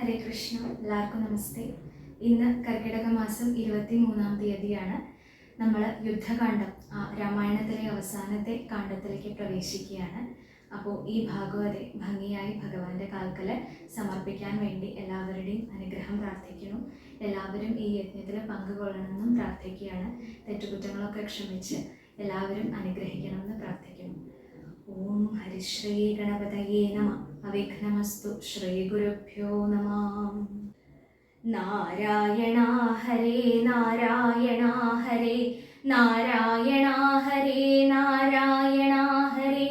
ഹരേ കൃഷ്ണ എല്ലാവർക്കും നമസ്തേ. ഇന്ന് കർക്കിടക മാസം ഇരുപത്തി മൂന്നാം തീയതിയാണ് നമ്മൾ യുദ്ധകാന്ഡം രാമായണത്തിലെ അവസാനത്തെ കാണ്ഡത്തിലേക്ക് പ്രവേശിക്കുകയാണ്. അപ്പോൾ ഈ ഭാഗവതെ ഭംഗിയായി ഭഗവാന്റെ കാൽക്കൽ സമർപ്പിക്കാൻ വേണ്ടി എല്ലാവരുടെയും അനുഗ്രഹം പ്രാർത്ഥിക്കുന്നു. എല്ലാവരും ഈ യജ്ഞത്തിൽ പങ്കുകൊള്ളണമെന്നും പ്രാർത്ഥിക്കുകയാണ്. തെറ്റുകുറ്റങ്ങളൊക്കെ ക്ഷമിച്ച് എല്ലാവരും അനുഗ്രഹിക്കണമെന്ന് പ്രാർത്ഥിക്കുന്നു. ഓം ഹരിശ്രീ ഗണപതയേ നമ. അവിഘ്നമസ്തു ശ്രീഗുരുഭ്യോ നമ. നാരായണ ഹരേ നാരായണ ഹരേ നാരായണ ഹരേ നാരായണ ഹരേ.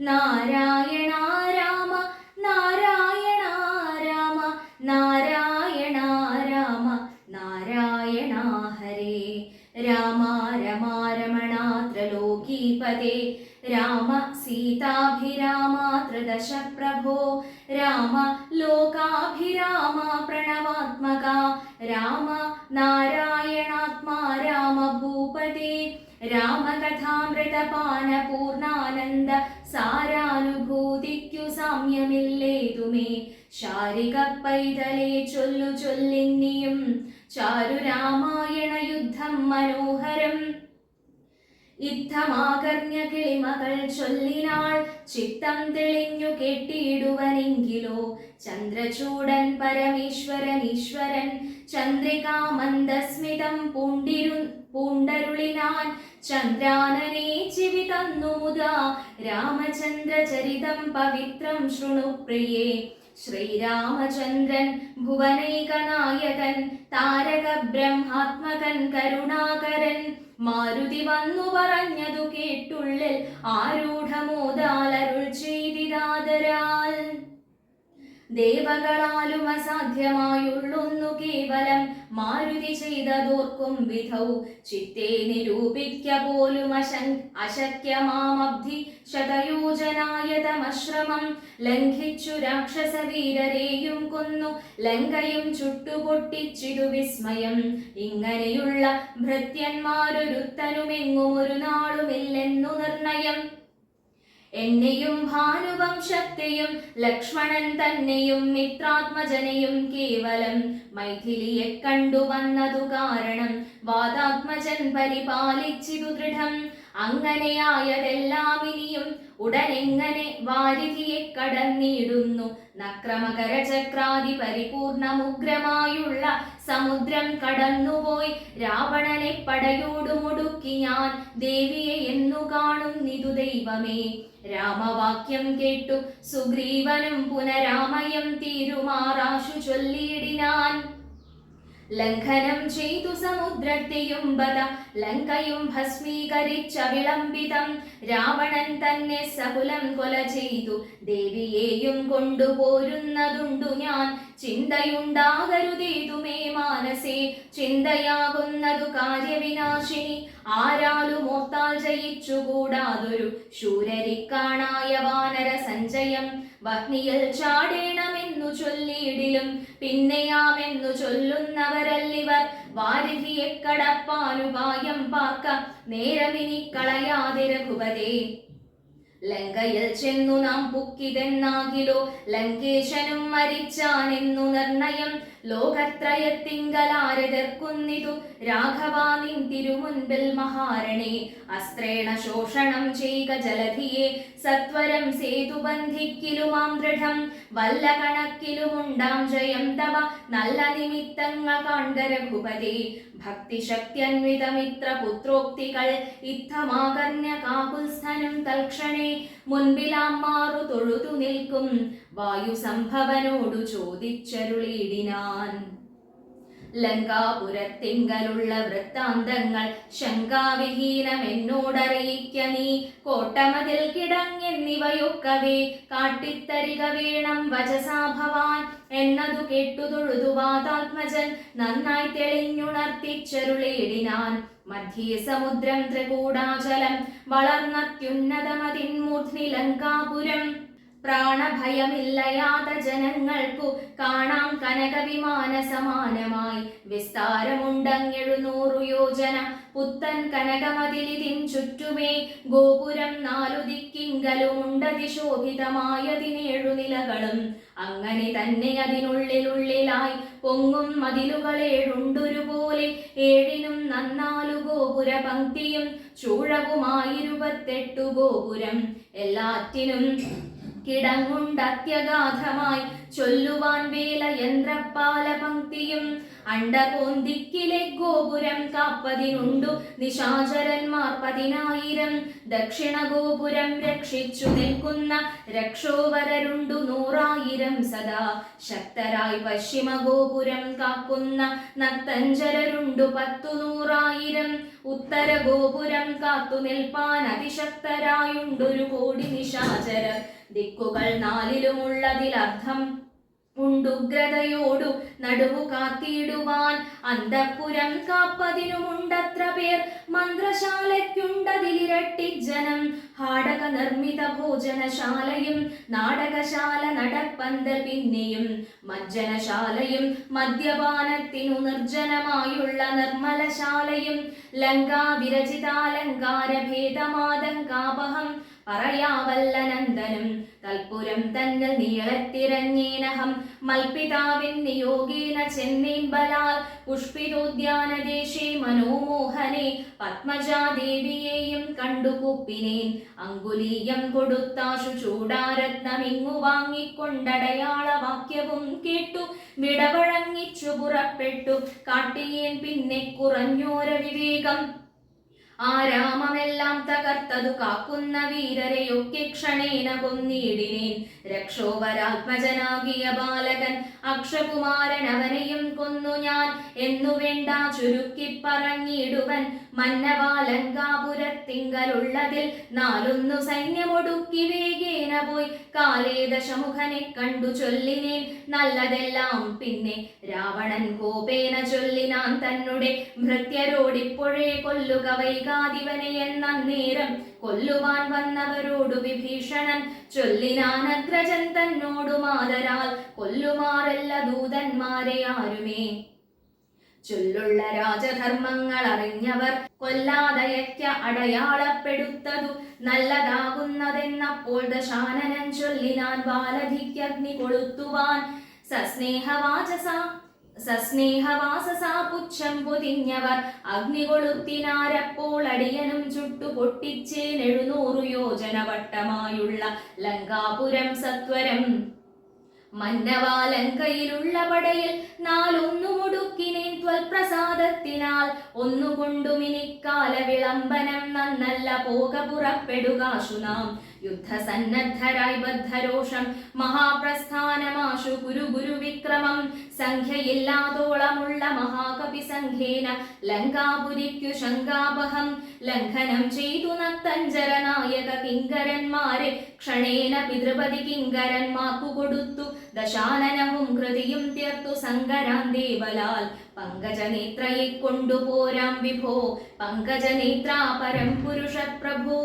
നാരായണ രാമ നാരായണ രാമ നാരായണ രാമ നാരായണ ഹരേ. രാമ രമ രമണ ത്രലോകീപതേ രാമ സീതാഭിരാമ ത്രിദശ പ്രഭോ രാമ ലോകാഭിരാമ പ്രണവാത്മക രാമ നാരായണാത്മാ രാമ ഭൂപതേ രാമകഥാമൃതപാന പൂർണാനന്ദ സാരാനുഭൂതിക്കു സാമ്യമില്ലേതുമേ ശാരിക പൈതലെ ചൊല്ലു ചൊല്ലിന്നിയും ചാരു രാമായണ യുദ്ധം മനോഹരം യുദ്ധമാകർണ്യ കിളിമകൾ ചൊല്ലിനാൾ ചിത്തം തെളിഞ്ഞു കെട്ടിയിടുവനെങ്കിലോ? ചന്ദ്രചൂടൻ പരമേശ്വരൻ ഈശ്വരൻ ചന്ദ്രികാമന്ദസ്മിതം പൂണ്ടിരു പൂണ്ടരുളിനാൻ ചന്ദ്രാനനെ ചിവി തന്നു രാമചന്ദ്ര രാമചന്ദ്രചരിതം പവിത്രം ശൃണു പ്രിയേ. ശ്രീരാമചന്ദ്രൻ ഭുവനൈകനായകൻ താരക ബ്രഹ്മാത്മകൻ കരുണാകരൻ. മാരുതി വന്നു പറഞ്ഞതു കേട്ടുള്ളിൽ ആരൂഢമോദാലരുൾ ചെയ്തിരാതരാൽ ദേവകളാലും അസാധ്യമായുള്ളൊന്നു കേവലം മാരുതി ചെയ്തതോർക്കും വിധൗ. ചിത്തെ നിരൂപിക്ക പോലും അശൻ അശക്യമാമബ്ധി ശതയോജനായ തമശ്രമം ലംഘിച്ചു രാക്ഷസവീരരെയും കൊന്നു. ലങ്കയും ചുട്ടുപൊട്ടിച്ചിടു വിസ്മയം. ഇങ്ങനെയുള്ള ഭൃത്യന്മാരൊരുത്തനുമെങ്ങും ഒരു നാളുമില്ലെന്നു നിർണയം. എന്നെയും ഭാനുവംശത്തെയും ലക്ഷ്മണൻ തന്നെയും മിത്രാത്മജനെയും കേവലം മൈഥിലിയെ കണ്ടുവന്നതു കാരണം വാദാത്മജൻ പരിപാലിച്ചിതു ദൃഢം. അങ്ങനെയായതെല്ലാം ഇനിയും ഉടനെങ്ങനെ വാരിധിയെ കടന്നിടുന്നു? നക്രമകര ചക്രാതി പരിപൂർണമുഗ്രമായുള്ള സമുദ്രം കടന്നുപോയി. രാവണനെ പടയോടുമുടുക്കി ഞാൻ ദേവിയെ എന്നു കാണുന്നിതു ദൈവമേ. രാമവാക്യം കേട്ടു. സുഗ്രീവനും പുനരാമയം തീരുമാറാശു ചൊല്ലിയിടിനാൻ. ലംഘനം ചെയ്തു സമുദ്രത്തെയും ബത ലങ്കയും ഭസ്മീകരിച്ച വിളംബിതം രാവണൻ തന്നെ സകുലം കൊല ചെയ്തു. ദേവിയെയും കൊണ്ടുപോരുന്നതുണ്ടു ഞാൻ. ചിന്തയുണ്ടാകരുതേതുമേ മാനസേ ചിന്തയാകുന്നതു കാര്യവിനാശിനി. ആരാലും ഓർത്താൽ ജയിച്ചുകൂടാതൊരു ശൂരരിക്കാണായ വാനര സഞ്ചയം. വഹ്നിയിൽ ചാടേണമെന്നു ചൊല്ലിയിടിലും പിന്നെയാമെന്നു ചൊല്ലുന്നവരല്ലിവർ. വാരിധിയെ കടപ്പാനുപായം പാക്ക നേരമിനി കളയാതെ രഘുപതേ ലങ്കയിൽ ചെന്നു നാം പുക്കിതെന്നാകിലോ ലങ്കേശനും മരിച്ചാനെന്നു നിർണയം. ലോകത്രയത്തിങ്കലാരെതിർക്കുന്നിതു. രാഘവാനിൻ തിരുമുൻപിൽ മഹാരണേ. അസ്ത്രേണ ശോഷണം ചെയ്ക ജലധിയെ. സത്വരം സേതുബന്ധിക്കിലുമാം ദൃഢം. വല്ല കണക്കിലുമുണ്ടാം ജയം തവ. നല്ല നിമിത്തങ്ങൾ കാണ്ട രഘുപതി ഭക്തിശക്തിയന്വിതമിത്ര പുത്രോക്തികൾ ഇത്തമാകർണ്യ കാകുൽസ്ഥനം തൽക്ഷണേ മുൻപിലാം മാറു തൊഴുതു നിൽക്കും. വായു സംഭവനോടു ലങ്കാപുരത്തിങ്കലുള്ള വൃത്താന്തങ്ങൾ ശങ്കാവിഹീനം എന്നോടറിയിക്ക നീ. കോട്ടമതിൽ കിടങ്ങെന്നിവയൊക്കവേ കാട്ടിത്തരിക വേണം വചസാഭവാൻ എന്നതു കേട്ടു തൊഴുതു വാതാത്മജൻ നന്നായി തെളിഞ്ഞുണർത്തിച്ചരുളേടിനാൻ. മധ്യേ സമുദ്രം ത്രികൂടാചലം വളർന്നത്യുന്നതമതിന്മൂർധ്നി ലങ്കാപുരം. പ്രാണഭയമില്ലയാത ജനങ്ങൾക്കു കാണാം കനകവിമാന സമാനമായി വിസ്താരമുണ്ടങ്ങെഴുന്നൂറു യോജന പുത്തൻ കനകമതിലിതിൻ ചുറ്റുമേ. ഗോപുരം നാലു ദിക്കിങ്കലുമുണ്ടതിശോഭിതമായതിനേഴു നിലകളും അങ്ങനെ തന്നെ അതിനുള്ളിലുള്ളിലായി പൊങ്ങും മതിലുകളേഴുണ്ടൊരുപോലെ. ഏഴിനും നന്നാലു ഗോപുര പങ്ക്തിയും ചൂഴവുമായിരുപത്തെട്ടു ഗോപുരം. എല്ലാറ്റിനും കിടങ്ങുണ്ടത്യഗാധമായി ചൊല്ലുവാൻ വേല യന്ത്രപ്പാല പങ്ക്തിയും അണ്ടകോന്തിക്കിലെ ഗോപുരം കാപ്പതിനുണ്ടു നിശാചരന്മാർ പതിനായിരം. ദക്ഷിണ ഗോപുരം രക്ഷിച്ചു നിൽക്കുന്ന രക്ഷോവരരുണ്ടു നൂറായിരം സദാ. ശക്തരായി പശ്ചിമ ഗോപുരം കാക്കുന്ന നത്തഞ്ചരരുണ്ടു പത്തു നൂറായിരം ഉത്തര ഗോപുരം കാത്തു നിൽപ്പാൻ അതിശക്തരായുണ്ടൊരു കോടി നിശാചര ദിക്കുകൾ നാലിലുമുള്ളതിലർത്ഥം ഉണ്ടുഗ്രതയോടു നടുവു കാത്തിയിടുവാൻ അന്തപുരം കാപ്പതിനുമുണ്ടത്ര പേർ മന്ത്രശാലയ്ക്കുണ്ടതിലിരട്ടി ജനം. ഹാടക നിർമ്മിത ഭോജനശാലയും നാടകശാല നടപ്പന്തൽ പിന്നെയും മജ്ജനശാലയും മദ്യപാനത്തിനു നിർജനമായുള്ള നിർമ്മലശാലയും. ലങ്കാവിരചിതാലങ്കാര ഭേദമാതങ്കാപഹം പറയാവല്ലനന്ദനും തൽപുരം തന്നിൽ നീളത്തിരഞ്ഞേനഹം. മൽപിതാവിൻ നിയോഗീന ചെന്നീൻ ബലാൽ പുഷ്പിതോദ്യാനദേശേ മനോമോഹനെ പത്മജാദേവിയെയും കണ്ടു കുപ്പിനേൻ. അങ്കുലീയം കൊടുത്താശു ചൂടാരത്നമിങ്ങു വാങ്ങിക്കൊണ്ടടയാള വാക്യവും കേട്ടു വിടവഴങ്ങിച്ചു പുറപ്പെട്ടു. കാട്ടിയേൻ പിന്നെ കുറഞ്ഞോര വിവേകം ആരാമമെല്ലാം തകർത്തതു കാക്കുന്ന വീരരെയൊക്കെ ക്ഷണേന കൊന്നിടിനേൻ. രക്ഷോപരാത്മജനാകിയ ബാലകൻ അക്ഷകുമാരൻ അവനെയും കൊന്നു ഞാൻ. എന്നു വേണ്ട ചുരുക്കി പറഞ്ഞിടുവൻ മന്നവാലങ്കാപുരത്തിങ്കലുള്ളതിൽ നാലൊന്നു സൈന്യമൊടുക്കി വേഗേന പോയി. കാലേദശമുഖനെ കണ്ടു ചൊല്ലിനേൻ നല്ലതെല്ലാം പിന്നെ രാവണൻ കോപേന ചൊല്ലിനാൻ തന്നെ ഭൃത്യരോടിപ്പോഴേ കൊല്ലുക വൈകാതിവനെ എന്ന നേരം കൊല്ലുവാൻ വന്നവരോടു വിഭീഷണൻ ചൊല്ലിനാൻ അഗ്രജൻ തന്നോടു കൊല്ലുമാറല്ല ദൂതന്മാരെ ആരുമേ? ചൊല്ലുള്ള രാജധർമ്മങ്ങൾ അറിഞ്ഞവർ കൊല്ലാതയക്ക അടയാളപ്പെടുത്തതു നല്ലതാകുന്നതെന്നപ്പോൾ ദശാനനൻ ചൊല്ലിനാൻ ബാലധിക്കഗ്നി കൊളുത്തുവാൻ സസ്നേഹവാചസ സസ്നേഹവാസസാ പുച്ഛം പൊതിഞ്ഞവർ അഗ്നി കൊളുത്തിനാരപ്പോൾ അടിയനും ചുട്ടു പൊട്ടിച്ചേൻ എഴുന്നൂറു യോജന വട്ടമായുള്ള ലങ്കാപുരം സത്വരം. മന്നവാലങ്കയിലുള്ള പടയിൽ നാലൊന്നു മുടുക്കിനേൻ ത്വൽപ്രസാദത്തിനാൽ ഒന്നുകൊണ്ടുമിനിക്കാല വിളംബനം നന്നല്ല പോക പുറപ്പെടുകാശു നാം. യുദ്ധസന്നദ്ധരായി ബദ്ധരോഷം മഹാപ്രസ്ഥാനമാശു കുരു ഗുരു സംഖ്യയില്ലാതോളമുള്ള മഹാകവി സംഘേന ലങ്കാപുരിക്കു ശങ്കാപഹം ലംഘനം ചെയ്തു നത്തഞ്ചര നായക കിങ്കരന്മാരെ ക്ഷണേന പിതൃപതി കിങ്കരന്മാക്കു കൊടുത്തു ദശാനനവും കൃതിയും തീർത്തു സങ്കരാന്തേ ബലാൽ പങ്കജനേത്രയെ കൊണ്ടുപോരാം വിഭോ പങ്കജനേത്രാ പരം പുരുഷ പ്രഭോ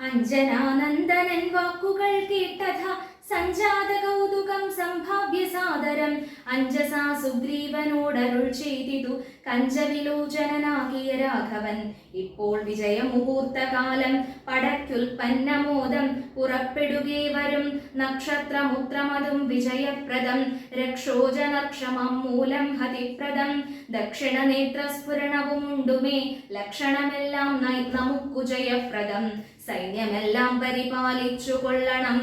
അഞ്ജനാനന്ദനൻ വാക്കുകൾ കേട്ടഥ സഞ്ജാത കൗതുകം സംഭാവ്യ സാദരം. അഞ്ജസാ സുഗ്രീവനോടരുൾ ചെയ്തിതു കഞ്ചവിലോചനനാകിയ രാഘവൻ. ഇപ്പോൾ വിജയമുഹൂർത്തകാലം പടയ്ക്കുൽപ്പന്നമോദം പുറപ്പെടുകേ വരും നക്ഷത്രമുത്രമതും വിജയപ്രദം. രക്ഷോജനക്ഷമം മൂലം ഹതിപ്രദം. ദക്ഷിണ നേത്രസ്ഫുരണവുമുണ്ടുമേ ലക്ഷണമെല്ലാം നൈ- നമുക്കു ജയപ്രദം. സൈന്യമെല്ലാം പരിപാലിച്ചു കൊള്ളണം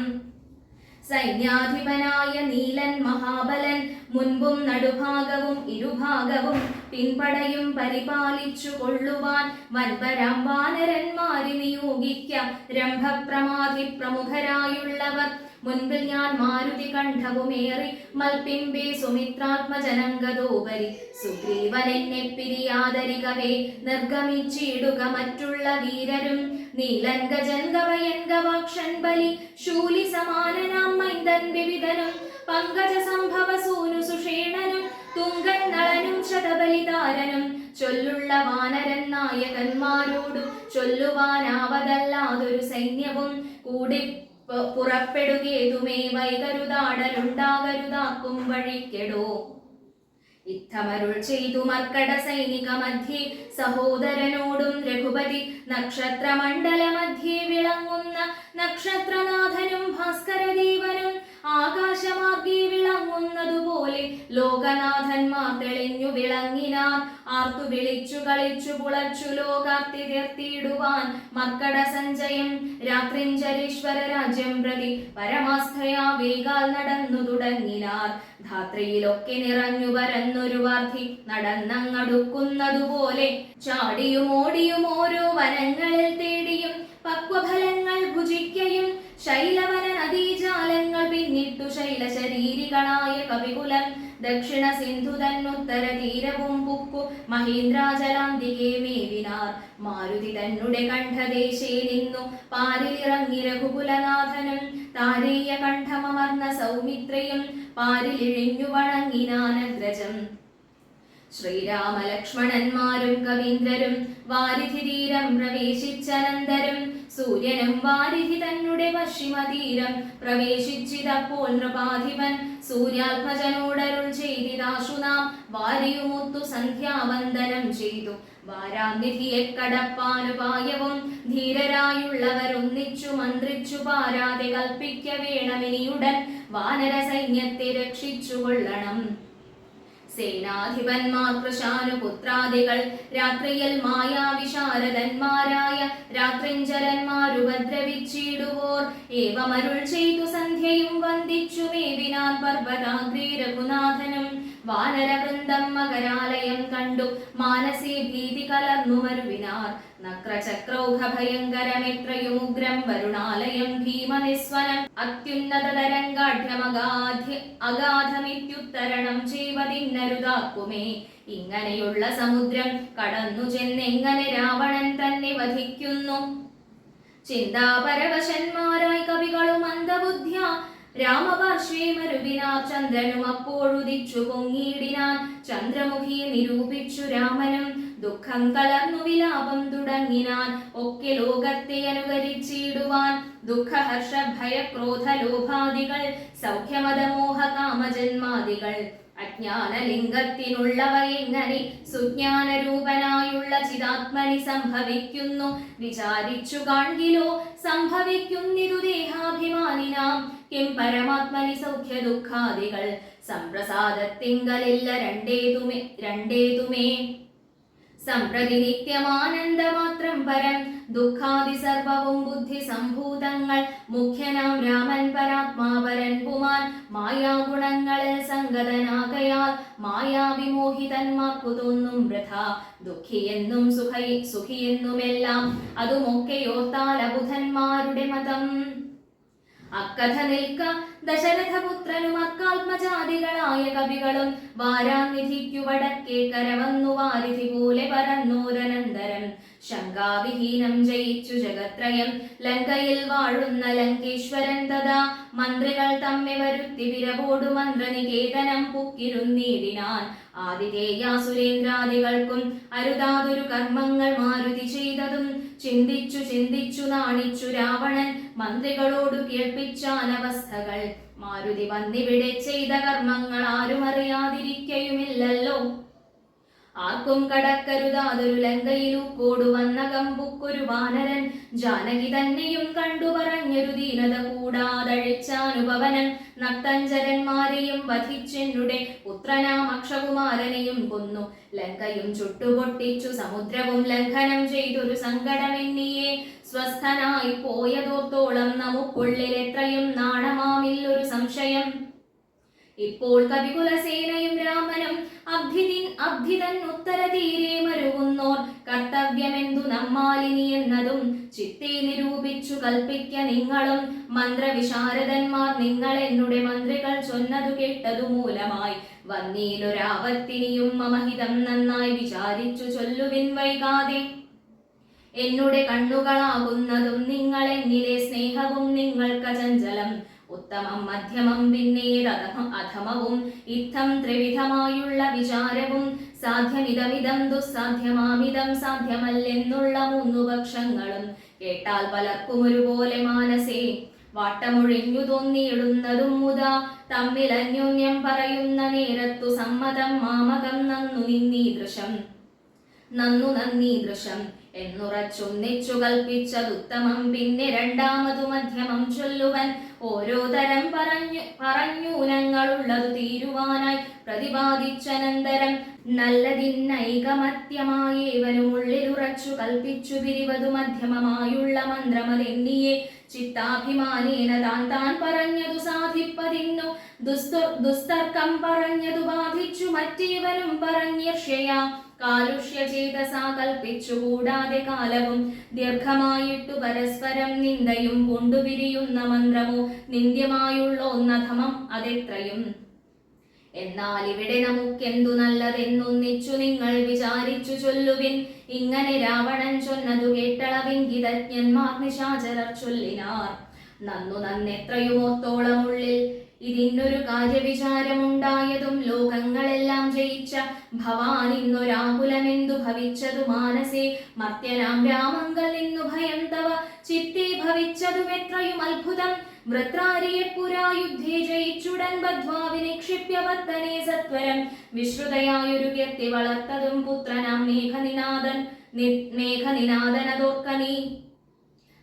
സൈന്യാധിപനായ നീലൻ മഹാബലൻ മുൻപും നടുഭാഗവും ഇരുഭാഗവും പിൻപടയും പരിപാലിച്ചു കൊള്ളുവാൻ വൻപരാം വാനരന്മാരി നിയോഗിക്ക രംഭപ്രമാധി പ്രമുഖരായുള്ളവർ മുൻപിൽ ഞാൻ മാരുതി കണ്ഠവുമേറി മൽപിമ്പേ സുമിത്രാത്മജനംഗതോപരി. സുഗ്രീവൻ എന്നെ പിരിയാതരികവേ നിർഗമിച്ചിടുക മറ്റുള്ള വീരരും ചൊല്ലുവാനാവതല്ലാതൊരു സൈന്യവും കൂടി പുറപ്പെടുകേതുമേ വൈകരുതാടലുണ്ടാകരുതാക്കും വഴിക്കെടോ. ഇത്തമരുൾ ചെയ്തു മർക്കട സൈനിക മധ്യേ സഹോദരനോടും രഘുപതി നക്ഷത്രമണ്ഡല മധ്യേ വിളങ്ങുന്ന നക്ഷത്രനാഥനും ഭാസ്കരദേവനും ആകാശമാർഗേ വിളങ്ങുന്നതുപോലെ ലോകനാഥന്മാർ തെളിഞ്ഞു വിളങ്ങിനാർ ആർത്തു വിളിച്ചു കളിച്ചു പുളച്ചു ലോകാർത്തി തീർത്തിയിടുവാൻ മക്കട സഞ്ചയം രാത്രിഞ്ചരീശ്വര രാജ്യം പ്രതി പരമാസ്ഥയാ വേഗാൽ നടന്നു തുടങ്ങിനാർ. ധാത്രിയിലൊക്കെ നിറഞ്ഞു വരന്നൊരു വാർദ്ധി നടന്നങ്ങടുക്കുന്നതുപോലെ ചാടിയും ഓടിയും ഓരോ വനങ്ങളിൽ തേടിയും പക്വഫലങ്ങൾ ഭുജിക്കയും ശൈലവന നദീജാലങ്ങൾ ശൈലശരീരികളായ കവികുലം ദക്ഷിണ സിന്ധു തന്നുത്തര തീരവും പുക്കു മഹീന്ദ്രാചലാന്തികെ മേവിനാർ. മാരുതി തന്നുടെ കണ്ഠദേശേ നിന്നു പാരിലിറങ്ങി രഘുകുലനാഥനും താരേയ കണ്ഠമമർന്ന സൗമിത്രയും പാരിലിഴിഞ്ഞു വണങ്ങിനാനഗ്രജം ശ്രീരാമലക്ഷ്മണന്മാരും കവീന്ദ്രരും വാരിധിതീരം പ്രവേശിച്ചനന്തരം സൂര്യനും വാരിധി തന്നെ പശ്ചിമതീരം പ്രവേശിച്ചിതപ്പോൾ നൃപാധിപൻ സൂര്യാത്മജനോടരുൾ ചെയ്തിതാശു നാം വാരിയുമൊത്തു സന്ധ്യാവന്ദനം ചെയ്തു. വാരാനിധിയെ കടപ്പാനുപായവും ധീരരായുള്ളവരൊന്നിച്ചു മന്ത്രിച്ചു പാരാതെ കൽപ്പിക്ക വേണമിനിയുടൻ വാനര സൈന്യത്തെ രക്ഷിച്ചു കൊള്ളണം സേനാധിപന്മാർ കൃശാനുപുത്രാദികൾ രാത്രിയിൽ മായാവിശാരദന്മാരായ രാത്രിഞ്ചരന്മാരുപദ്രവിച്ചിടുവോർ ഏവമരുൾ ചെയ്തു സന്ധ്യയും വന്ദിച്ചു മേവിനാൻ പർവതാഗ്രേ രഘുനാഥനും. വാനരവൃന്ദം മകരാലയം കണ്ടു മാനസേ ഭീതി കലർന്നു മരുവിനാർ. നക്രചക്രൗഘ ഭയങ്കരമെത്രയും ഉഗ്രം വരുണാലയം ഭീമനിസ്വനം അത്യുന്നതതരംഗാഢ്യമഗാധി അഗാധമിത്യുത്തരണം ചെയ്വതിന്നരുതാക്കുമേ. ഇങ്ങനെയുള്ള സമുദ്രം കടന്നു ചെന്നെങ്ങനെ രാവണൻ തന്നെ വധിക്കുന്നു. ചിന്താപരവശന്മാരായി കവികളും മന്ദബുദ്ധ്യ രാമപാർശ്വേ മരുവിനാർ ചന്ദ്രനും അപ്പോഴുദിച്ചു പൊങ്ങിയിടിനാൻ ചന്ദ്രമുഖിയെ നിരൂപിച്ചു രാമനും ദുഃഖം കലർന്നു വിലാപം തുടങ്ങിനാൻ ഒക്കെ ലോകത്തെ അനുകരിച്ചിടുവാൻ ദുഃഖഹർഷ ഭയക്രോധ ലോഭാദികൾ സൗഖ്യമതമോഹ കാമജന്മാദികൾ. അജ്ഞാനലിംഗത്തിനുള്ളവയെങ്ങനെ സുജ്ഞാനരൂപനായുള്ള ചിതാത്മനി സംഭവിക്കുന്നു? വിചാരിച്ചു കാൺകിലോ സംഭവിക്കുന്നിതു ദേഹാഭിമാനിനാം. കിം പരമാത്മനി സൗഖ്യ ദുഃഖാദികൾ സംപ്രസാദത്തിങ്കലില്ല രണ്ടേതുമേ രണ്ടേതുമേ. സംപ്രതി നിത്യമാനന്ദമാത്രം പരം ദുഃഖാദി സർവവും ബുദ്ധി സംഭൂതങ്ങൾ. മുഖ്യനാം രാമൻ പരാത്മാപരൻ പുമാൻ. മായാഗുണങ്ങളിൽ സംഗതനാകയാൽ മായാവിമോഹിതന്മാർക്കു തോന്നും വൃഥ. ദുഃഖിയെന്നും സുഖ സുഖിയെന്നുമെല്ലാം. അതുമൊക്കെയോർത്താൽ അബുധന്മാരുടെ മതം. അക്കഥ നിൽക്ക. ദശരഥപുത്രനും അക്കാത്മജാതികളായ കവികളും വാരാനിധിക്കു വടക്കേ കരവന്നു വാരിധി പോലെ പരന്നോരനന്തരം ശങ്കാവിഹീനം ജയിച്ചു ജഗത്രയം. ലങ്കയിൽ വാഴുന്ന ലങ്കേശ്വരൻ തഥാ. മന്ത്രികൾ തമ്മെ വരുത്തി വിരവോടു മന്ത്രനികേതനം പുക്കിരുന്നീടിനാൻ ആതിഥേയാസുരേന്ദ്രാദികൾക്കും അരുതാതൊരു കർമ്മങ്ങൾ മാരുതി ചെയ്തതും ചിന്തിച്ചു ചിന്തിച്ചു നാണിച്ചു രാവണൻ കേൾപ്പിച്ച അനവസ്ഥകൾ. മാരുതി വന്നിവിടെ ചെയ്ത കർമ്മങ്ങൾ ആരും അറിയാതിരിക്കയുമില്ലല്ലോ. ആർക്കും കടക്കരുതാതൊരു ലങ്കയിലൂക്കോടു വന്ന കമ്പുക്കൊരു വാനരൻ. ജാനകി തന്നെയും കണ്ടു പറഞ്ഞൊരു ദീനത കൂടാതഴിച്ചാനുഭവനൻ നക്തഞ്ചരന്മാരെയും വധിച്ചെന്നുടെ പുത്രനാം അക്ഷകുമാരനെയും കൊന്നു. ലങ്കയും ചുട്ടുപൊട്ടിച്ചു സമുദ്രവും ലംഘനം ചെയ്തൊരു സങ്കടമെന്നിയെ സ്വസ്ഥനായി പോയതോർത്തോളം നമുക്കുള്ളിൽ എത്രയും നാണമാമില്ലൊരു സംശയം. ഇപ്പോൾ കവികുലസേനയും രാമനും അഭ്യുതിൻ അഭ്യുതൻ ഉത്തര തീരെ മരുകുന്നോർ കർത്തവ്യമെന്തു നമ്മാലിനി എന്നതും ചിത്തെ നിരൂപിച്ചു കൽപ്പിക്ക നിങ്ങളും. മന്ത്രവിശാരദന്മാർ നിങ്ങൾ എന്നുടെ മന്ത്രികൾ ചൊന്നതു കേട്ടതു മൂലമായി വന്നീലൊരാവത്തിനിയും മമഹിതം നന്നായി വിചാരിച്ചു ചൊല്ലുവിൻ വൈകാതെ. എന്നുടെ കണ്ണുകളാകുന്നതും നിങ്ങൾ എന്നിലെ സ്നേഹവും നിങ്ങൾക്ക് ചഞ്ചലം ഉത്തമം മധ്യമം പിന്നേത് അധമ അധമവും ഇത്തം ത്രിവിധമായുള്ള വിചാരവും സാധ്യമിതമിതം ദുസ്സാധ്യമാമിതം സാധ്യമല്ലെന്നുള്ള മൂന്നു പക്ഷങ്ങളും കേട്ടാൽ പലർക്കും ഒരുപോലെ മാനസേ. വാട്ടമൊഴിഞ്ഞു തോന്നിയിടുന്നതും മുതാ തമ്മിൽ അന്യോന്യം പറയുന്ന നേരത്തു സമ്മതം മാമകം നന്നു നിന്നീദൃശം. നന്നു നന്ദീദൃശം എന്നുറച്ചൊന്നിച്ചു കൽപ്പിച്ചതുത്തമം പിന്നെ രണ്ടാമതു മധ്യമം ചൊല്ലുവൻ ഓരോ തരം പറഞ്ഞു പറഞ്ഞൂനങ്ങളുള്ളതു തീരുവാനായി പ്രതിപാദിച്ചനന്തരം. നല്ലതിന്നൈകമത്യമായേവനുമുള്ളിലുറച്ചു കൽപ്പിച്ചു പിരിവതു മധ്യമമായുള്ള മന്ത്രമതെന്നിയെ ചിത്താഭിമാനേന താൻ താൻ പറഞ്ഞതു സാധിപ്പതിന്നു. ദുസ്തു ദുസ്തർക്കം പറഞ്ഞതു ബാധിച്ചു മറ്റേവനും പറഞ്ഞിർഷയാ കാലുഷ്യ ചേതസാ കൽപ്പിച്ചു കൂടാതെ കാലവും ദീർഘമായിട്ടു പരസ്പരം നിന്ദയും കൊണ്ടുപിരിയുന്ന മന്ത്രമോ നിന്ദ്യമായുള്ള ഒന്നധമം അതെത്രയും? എന്നാൽ ഇവിടെ നമുക്കെന്തു നല്ലതെന്നൊന്നിച്ചു നിങ്ങൾ വിചാരിച്ചു ചൊല്ലുവിൻ. ഇങ്ങനെ രാവണൻ ചൊന്നതു കേട്ടളവിംഗിതജ്ഞന്മാർ നിശാചരർ ചൊല്ലിനാർ. നന്നു നന്നെത്രയുമോത്തോളമുള്ളിൽ ഇതിനൊരു കാര്യവിചാരമുണ്ടായതും ലോകങ്ങളെല്ലാം ജയിച്ച ഭവാൻ ഇന്നൊരാകുലമെന്തു ഭവിച്ചതു മാനസേ? മർത്യനാം രാമങ്കൽ ഇന്നു ഭയം തവ ചിത്തേ ഭവിച്ചതും എത്രയും അത്ഭുതം. വൃത്രാരിയെ പുരാ യുദ്ധേ ജയിച്ചുടൻ ബദ്വാവിനെ ക്ഷിപ്യ പത്തനെ സത്വരം. വിശ്രുതയായൊരു കീർത്തി വളർത്തതും പുത്രനാം മേഘനിനാഥൻ മേഘനിനാഥനതോർക്കനീ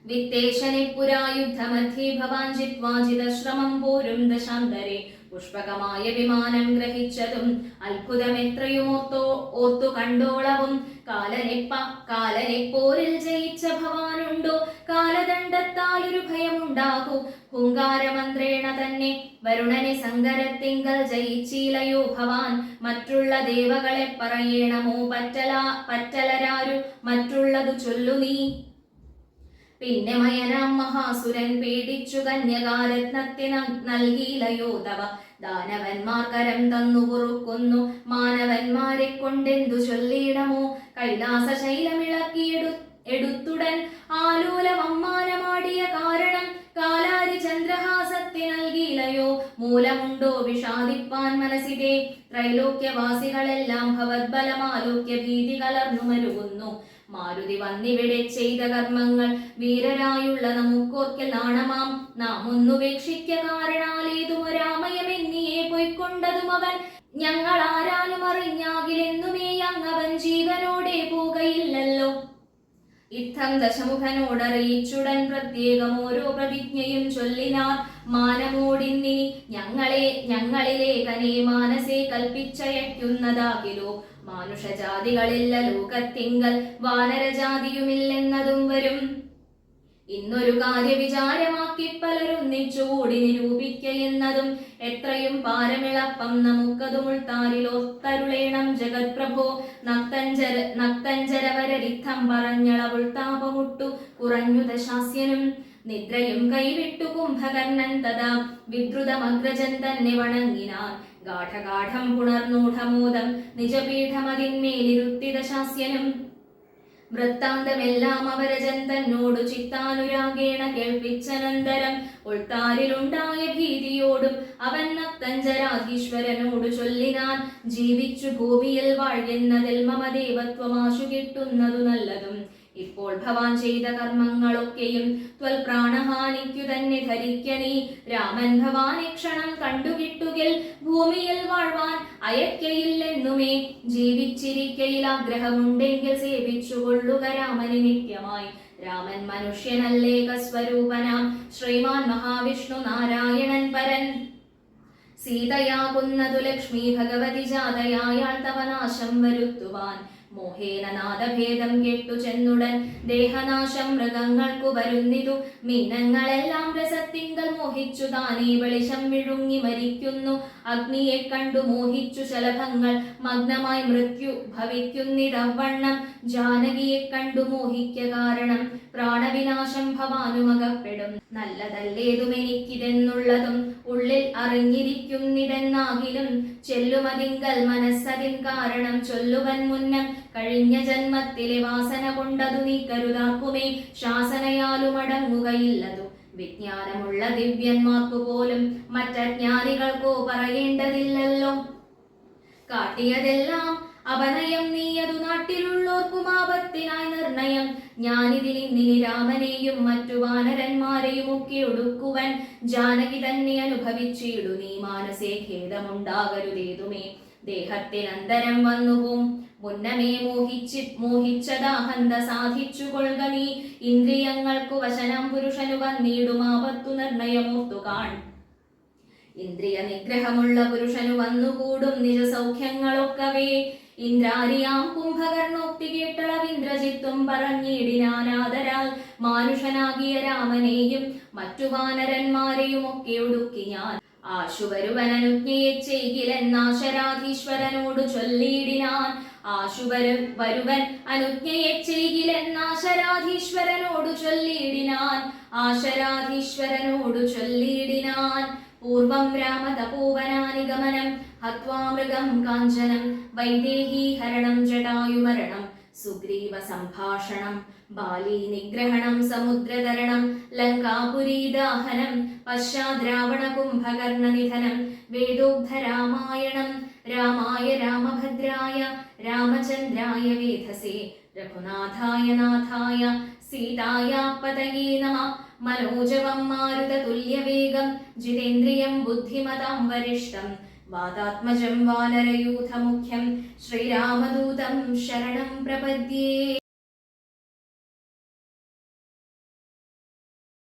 വിത്തേശനെ പുരായുദ്ധമധ്യേ ഭവാൻ ജിത്വാജിതശ്രമം പോരും ദശാന്തരെ. പുഷ്പകമായ വിമാനം ഗ്രഹിച്ചതും അത്ഭുതമെത്രയും ഓർത്തോ കണ്ടോളവും. കാലനെപ്പ കാലനെ പോരിൽ ജയിച്ച ഭവാനുണ്ടോ? കാലദണ്ഡത്താൽ ഒരു ഭയമുണ്ടാകൂ. ഹുങ്കാരമന്ത്രേണ തന്നെ വരുണനെ സങ്കരത്തിങ്കൽ ജയിച്ചീലയോ ഭവാൻ? മറ്റുള്ള ദേവകളെ പറയണമോ പറ്റല പറ്റലരാരു? മറ്റുള്ളതു ചൊല്ലു നീ പിന്നെ മയനാം മഹാസുരൻ പേടിച്ചു കന്യകാരത്നത്തെ നൽകിയിലയോ തവ. ദാനവന്മാർ കരം തന്നു കുറുക്കുന്നു മാനവന്മാരെ കൊണ്ടെന്തു ചൊല്ലിയിടമോ? കൈലാസ ശൈലമിളക്കിയെടു എടുത്തുടൻ ആലോലം അമ്മാനമാടിയ കാരണം കാലാരി ചന്ദ്രഹാസത്തെ നൽകിയിലയോ മൂലമുണ്ടോ വിഷാദിപ്പാൻ മനസ്സിതേ? ത്രൈലോക്യവാസികളെല്ലാം ഭവത്ബലമാലോക്യ ഭീതി കലർന്നു മരുകുന്നു. മാരുതി വന്നിവിടെ ചെയ്ത കർമ്മങ്ങൾ വീരരായുള്ള നമുക്കോർക്കൽ നാണമാം. നാം ഒന്നുപേക്ഷിക്ക കാരണാലേതും രാമയമെന്നിയെ പൊയ്ക്കൊണ്ടതും അവൻ. ഞങ്ങൾ ആരാലും അറിഞ്ഞാകിലെന്നുമേ അങ്ങവൻ ജീവനോടെ പോകയില്ലല്ലോ. ഇത്തം ദശമുഖനോടറിയിച്ചുടൻ പ്രത്യേകം ഓരോ പ്രതിജ്ഞയും ചൊല്ലിനാർ. മാനമോടിന്നി ഞങ്ങളെ ഞങ്ങളിലേകനെ മാനസേ കൽപ്പിച്ചയക്കുന്നതാകിലോ മാനുഷജാതികളില്ല ലോകത്തിങ്കൽ വാനരജാതിയുമില്ലെന്നതും വരും. ഇന്നൊരു കാര്യ വിചാരമാക്കി പലരൊന്നിച്ചുകൂടി നിരൂപിക്കയെന്നതും എത്രയും പാരമിളപ്പം നമുക്കതു മുൾത്താരിലൊത്തരുളേണം ജഗത്പ്രഭോ. നക്തഞ്ചര നക്തഞ്ചരവരരിത്തം പറഞ്ഞളവുൾ താപമുട്ടു കുറഞ്ഞു ദശാസ്യനും. നിദ്രയും കൈവിട്ടു കുംഭകർണൻ തഥാ വിദ്രുതമഗ്രജൻ തന്നെ വണങ്ങിനാൻ ഗാഠഗാഠം പുണർനൂഢമൂതം നിജപീഠമതിന്മേലിരുത്തിദശാസ്യനും. വൃത്താന്തമെല്ലാം അവരജൻ തന്നോടു ചിത്താനുരാഗേണ കേൾപ്പിച്ചനന്തരം. ഉൾത്താരിലുണ്ടായ ഭീതിയോടും അവൻ നത്തഞ്ചരാധീശ്വരനോട് ചൊല്ലിനാൻ ജീവിച്ചു ഭൂമിയിൽ വാഴുന്നതിൽ മമദേവത്വമാശു കിട്ടുന്നതു നല്ലതും. ഇപ്പോൾ ഭവാൻ ചെയ്ത കർമ്മങ്ങളൊക്കെയും ത്വൽ പ്രാണഹാനിക്കു തന്നെ ധരിക്കണേ. രാമൻ ഭവാനെ ക്ഷണം കണ്ടുകിട്ടുകിൽ ഭൂമിയിൽ വാഴ്വാൻ അയക്കയില്ലെന്നുമേ. ജീവിച്ചിരിക്കയിൽ ആഗ്രഹമുണ്ടെങ്കിൽ സേവിച്ചു കൊള്ളുക രാമന് നിത്യമായി. രാമൻ മനുഷ്യനല്ലേക സ്വരൂപനാം ശ്രീമാൻ മഹാവിഷ്ണു നാരായണൻ പരൻ. സീതയാകുന്നതു ലക്ഷ്മി ഭഗവതി ജാതയായാൾ തവനാശം വരുത്തുവാൻ. മോഹേന നാദഭേദം കേട്ടു ചെന്നുടൻ. ദേഹനാശം മൃഗങ്ങൾക്കു വരുന്നിതു. മീനങ്ങളെല്ലാം രസത്തിങ്കൽ മോഹിച്ചു. താനേ വെളിശം വിഴുങ്ങി മരിക്കുന്നു. അഗ്നിയെ കണ്ടു മോഹിച്ചു ശലഭങ്ങൾ. മഗ്നമായി മൃത്യു ഭവിക്കുന്നിതവണ്ണം ജാനകിയെ കണ്ടു മോഹിക്ക കാരണം. പ്രാണവിനാശം ഭവാനുമകപ്പെടും നല്ലതല്ലേതുമെനിക്കിതെന്നുള്ളതും ഉള്ളിൽ അറിഞ്ഞിരിക്കുന്നിതെന്നാകിലും ചെല്ലുമതിങ്കൽ മനസ്സതിൻ കാരണം ചൊല്ലുവൻ മുന്നം കഴിഞ്ഞ ജന്മത്തിലെ വാസന കൊണ്ടതു നീ കരുതാക്കുമേ. ശാസനയാലും അടങ്ങുകയില്ലതു. വിജ്ഞാനമുള്ള ദിവ്യന്മാർക്കു പോലും മറ്റജ്ഞാനികൾക്കോ പറയേണ്ടതില്ലല്ലോ. കാട്ടിയതെല്ലാം അപനയം നീയതു നാട്ടിലുള്ളോർക്കും ആപത്തിനായി നിർണയം. ഞാനിതിലിന്നിനി രാമനെയും മറ്റു വാനരന്മാരെയും ഒക്കെ ഒടുക്കുവൻ ജാനകി തന്നെ അനുഭവിച്ചിടു. നീ മാനസേ ഖേദമുണ്ടാകരുതേതുമേ. ദേഹത്തിനന്തരം വന്നുപോം. മുന്നമേ മോഹിച്ചി മോഹിച്ചതാഹന്ത സാധിച്ചു കൊള്ളുക നീ. ഇന്ദ്രിയങ്ങൾക്കു വശനം പുരുഷനു വന്നിടുമാപത്തു നിർണയമോർത്തു കാൺ. ഇന്ദ്രിയ നിഗ്രഹമുള്ള പുരുഷനു വന്നുകൂടും നിജ സൗഖ്യങ്ങളൊക്കവേ ഇന്ദ്രാരിയാം കുംഭകർണോക്തി കേട്ടളവിന്ദ്രജിത്വം പറഞ്ഞിടിനാനാദരാൽ. മാനുഷനാകിയ രാമനെയും മറ്റു വാനരന്മാരെയും ഒക്കെ ഒടുക്കി ഞാൻ. ആശുവരുവനനുജ്ഞയെ ചെയ്കിലെന്നാശരാധീശ്വരനോട് ചൊല്ലിയിടിനാൻ. ആശുവരു വരുവൻ അനുജ്ഞയെ ചെയ്കിലെന്നാശരാധീശ്വരനോട് ചൊല്ലിയിടിനാൻ. ആശരാധീശ്വരനോടു ചൊല്ലിയിടിനാൻ. പൂർവം രാമതപോവനാനിഗമനം ഹത്വാ മൃഗം കാഞ്ചനം വൈദേഹീഹരണം ജടായുമരണം സുഗ്രീവ സംഭാഷണം ബാലി നിഗ്രഹണം സമുദ്രതരണം ലങ്കാപുരീദാഹനം പശ്ചാദ്രാവണ കുംഭകർണ നിധനം വേദോഗ്ധരാമായണം രാമായ രാമഭദ്രായ രാമചന്ദ്രായ വേധസേ രഘുനാഥായ നാഥായ സീതായ പതയേ നമ മനോജവം മാരുതതുല്യവേഗം ജിതേന്ദ്രിയം ബുദ്ധിമതാം വരിഷ്ടം വാതാത്മജം വാനരയൂഥമുഖ്യം ശ്രീരാമദൂതം ശരണം പ്രപദ്യേ.